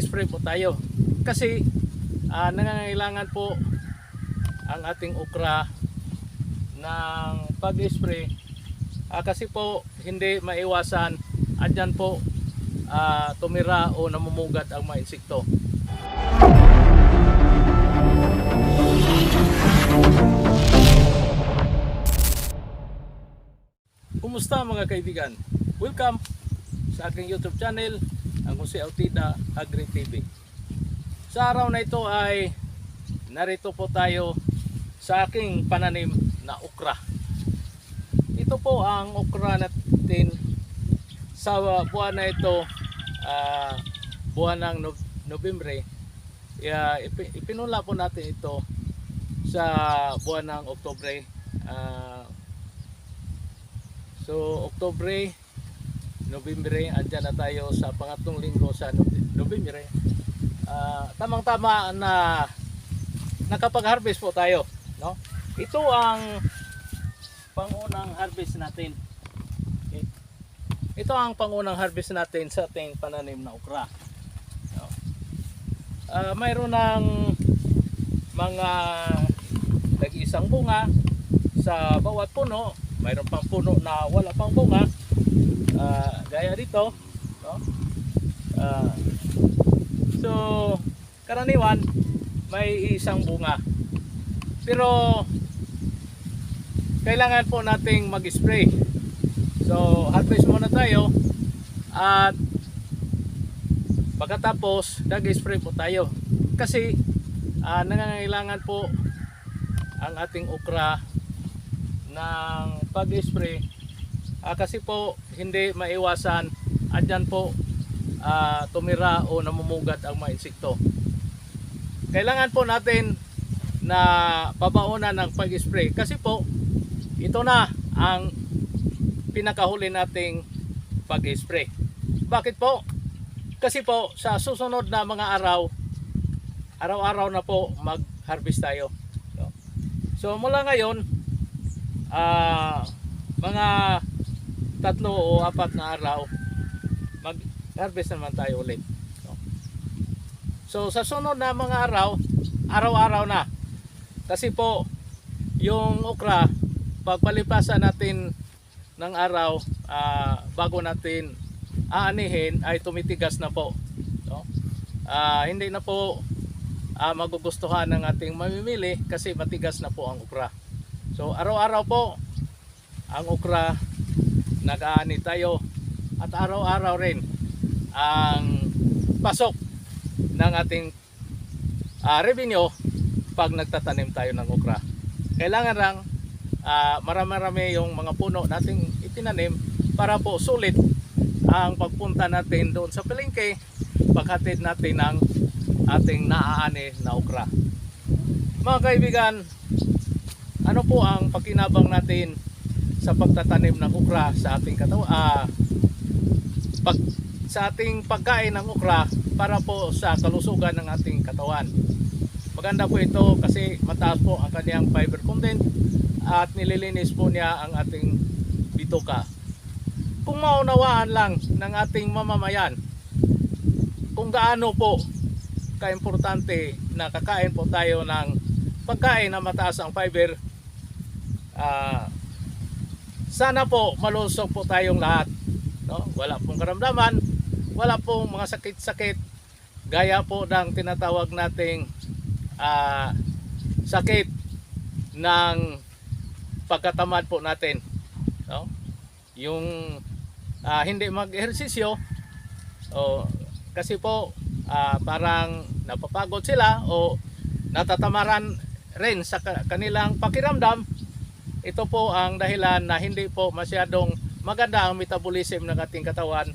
spray po tayo. Kasi ah, nangangailangan po ang ating okra ng pag-spray Ah, kasi po hindi maiwasan andyan po ah, tumira o namumugat ang mga insekto. Kumusta mga kaibigan? Welcome sa aking YouTube channel, ang Jose Autida Agri TV. Sa araw na ito ay narito po tayo sa aking pananim na okra. Ito po ang okra natin sa buwan na ito, ah, buwan ng Nob- Nobyembre. Ipi- ipinula po natin ito sa buwan ng Oktobre. Ah, so, Oktobre, Nobyembre, andyan na tayo sa pangatlong linggo sa Nob- Nobyembre. Ah, tamang-tama na nakapag-harvest po tayo, no? Ito ang pangunang harvest natin. Okay. Ito ang pangunang harvest natin sa ating pananim na okra. No? Ah, mayroon ng mga nag-isang bunga sa bawat puno. Mayroon pang puno na wala pang bunga. Ah, gaya dito. No? Ah, so, karaniwan, may isang bunga. Pero, kailangan po nating mag-spray. So, harvest muna tayo at pagkatapos, nag-spray po tayo. Kasi, ah, nangangailangan po ang ating okra ng pag-spray Ah, kasi po, hindi maiwasan andyan po ah, tumira o namumugat ang mga insekto. Kailangan po natin na babaunan ng pag-spray kasi po ito na ang pinakahuli nating pag-spray. Bakit po? Kasi po sa susunod na mga araw, araw-araw na po mag-harvest tayo. So, mula ngayon, ah mga tatlo o apat na araw, mag-harvest naman tayo ulit. So, so sa sunod na mga araw, araw-araw na. Kasi po, yung okra, pagpalipasan natin ng araw ah, bago natin aanihin ay tumitigas na po. No? Ah, hindi na po ah, magugustuhan ng ating mamimili kasi matigas na po ang okra. So araw-araw po ang okra nag-aani tayo at araw-araw rin ang pasok ng ating ah, revenue pag nagtatanim tayo ng okra. Kailangan lang ah, marami-rami yung mga puno nating itinanim para po sulit ang pagpunta natin doon sa palengke paghatid natin ng ating naaani na okra. Mga kaibigan, ano po ang pakinabang natin sa pagtatanim ng okra sa ating katawan ah, pag, sa ating pagkain ng okra para po sa kalusugan ng ating katawan. Maganda po ito kasi mataas po ang kanyang fiber content at nililinis po niya ang ating bituka. Kung maunawaan lang ng ating mamamayan kung gaano po kaimportante na kakain po tayo ng pagkain na mataas ang fiber ah, sana po malusog po tayong lahat no? wala pong karamdaman wala pong mga sakit-sakit gaya po ng tinatawag nating ah, sakit ng pagkatamad po natin no? yung ah, hindi mag-ehersisyo o kasi po ah, parang napapagod sila o natatamaran rin sa ka- kanilang pakiramdam ito po ang dahilan na hindi po masyadong maganda ang metabolism ng ating katawan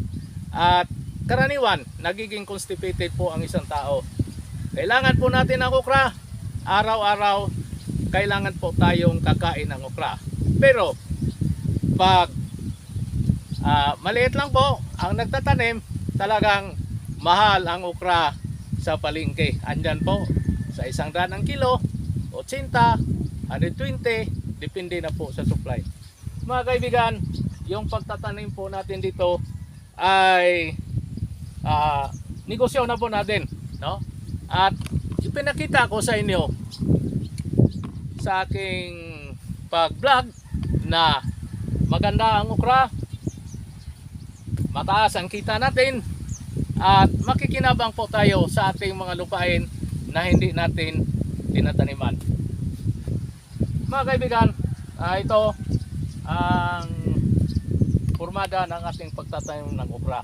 at karaniwan nagiging constipated po ang isang tao. Kailangan po natin ang okra. Araw-araw kailangan po tayong kakain ng okra. Pero pag ah, maliit lang po ang nagtatanim, talagang mahal ang okra sa palengke. Andyan po sa isang daan ang kilo, 80, 120, depende na po sa supply. Mga kaibigan, yung pagtatanim po natin dito ay ah, negosyo na po natin, no? At ipinakita ko sa inyo sa aking pag-vlog na maganda ang okra, mataas ang kita natin, at makikinabang po tayo sa ating mga lupain na hindi natin tinataniman. Mga kaibigan, ah, ito ang formada ng ating pagtatanim ng okra.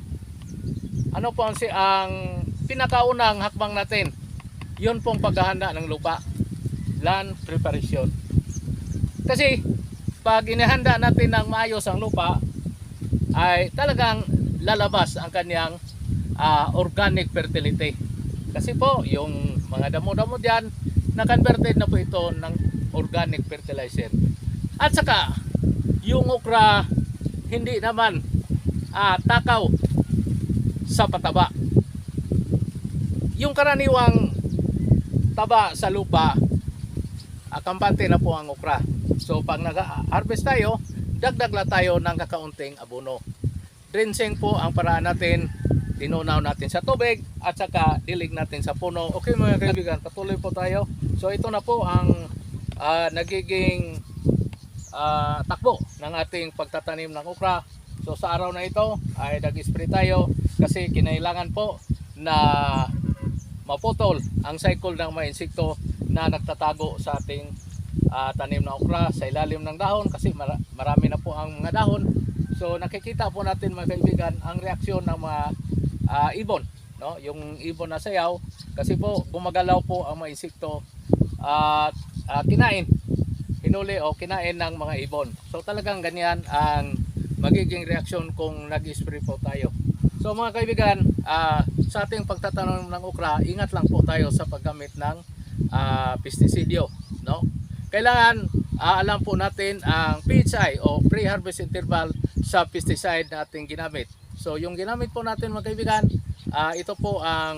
Ano po ang, si, ang pinakaunang hakbang natin? Yun pong paghahanda ng lupa. Land preparation. Kasi pag inihanda natin ng maayos ang lupa, ay talagang lalabas ang kanyang ah, organic fertility. Kasi po, yung mga damo-damo dyan, na-converted na po ito ng organic fertilizer. At saka, yung okra, hindi naman ah, takaw sa pataba. Yung karaniwang taba sa lupa, ah, kampante na po ang okra. So pag nag-harvest tayo, dagdag lang tayo ng kakaunting abono. Drenching po ang paraan natin, tinunaw natin sa tubig at saka dilig natin sa puno. Okay mga kaibigan, patuloy po tayo. So ito na po ang ah, nagiging ah, takbo ng ating pagtatanim ng okra. So sa araw na ito ay nag-spray tayo kasi kinailangan po na maputol ang cycle ng mga insekto na nagtatago sa ating ah, tanim na okra sa ilalim ng dahon kasi mara- marami na po ang mga dahon. So nakikita po natin mga kaibigan ang reaksyon ng mga ah, ibon, no? Yung ibon na sayaw kasi po gumagalaw po ang mga insekto at ah, kinain hinuli o kinain ng mga ibon. So talagang ganyan ang magiging reaksyon kung nag-spray po tayo. So mga kaibigan, ah, sa ating pagtatanong ng okra, ingat lang po tayo sa paggamit ng ah, pestisidyo, no? Kailangan ah, alam po natin ang PHI o pre-harvest interval sa pesticide na ating ginamit. So yung ginamit po natin mga kaibigan, ah, ito po ang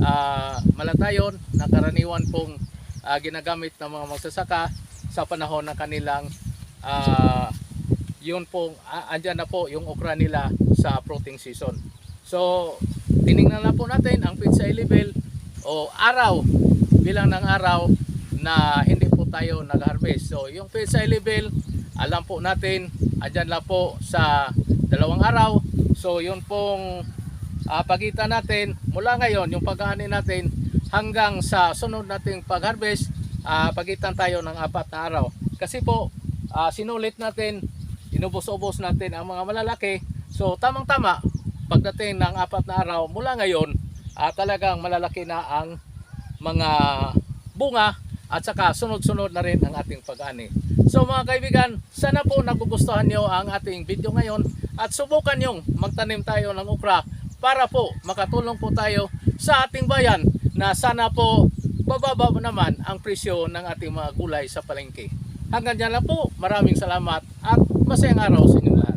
ah, malatayon na karaniwan pong ah, ginagamit ng mga magsasaka sa panahon ng kanilang ah, yun pong ah, andyan na po yung okra nila sa fruiting season. So, tiningnan na po natin ang PHI level o araw bilang ng araw na hindi po tayo nag-harvest. So, yung PHI level, alam po natin, andyan lang po sa dalawang araw. So, yun pong ah, pagitan natin mula ngayon, yung pag natin hanggang sa sunod nating pag-harvest, ah, pagitan tayo ng apat na araw. Kasi po, ah, sinulit natin, inubos-ubos natin ang mga malalaki. So, tamang-tama, pagdating ng apat na araw mula ngayon, ah, talagang malalaki na ang mga bunga at saka sunod-sunod na rin ang ating pag-ani. So mga kaibigan, sana po nagugustuhan nyo ang ating video ngayon at subukan nyong magtanim tayo ng okra para po makatulong po tayo sa ating bayan na sana po bababa naman ang presyo ng ating mga gulay sa palengke. Hanggang dyan lang po, maraming salamat at masayang araw sa inyo lahat.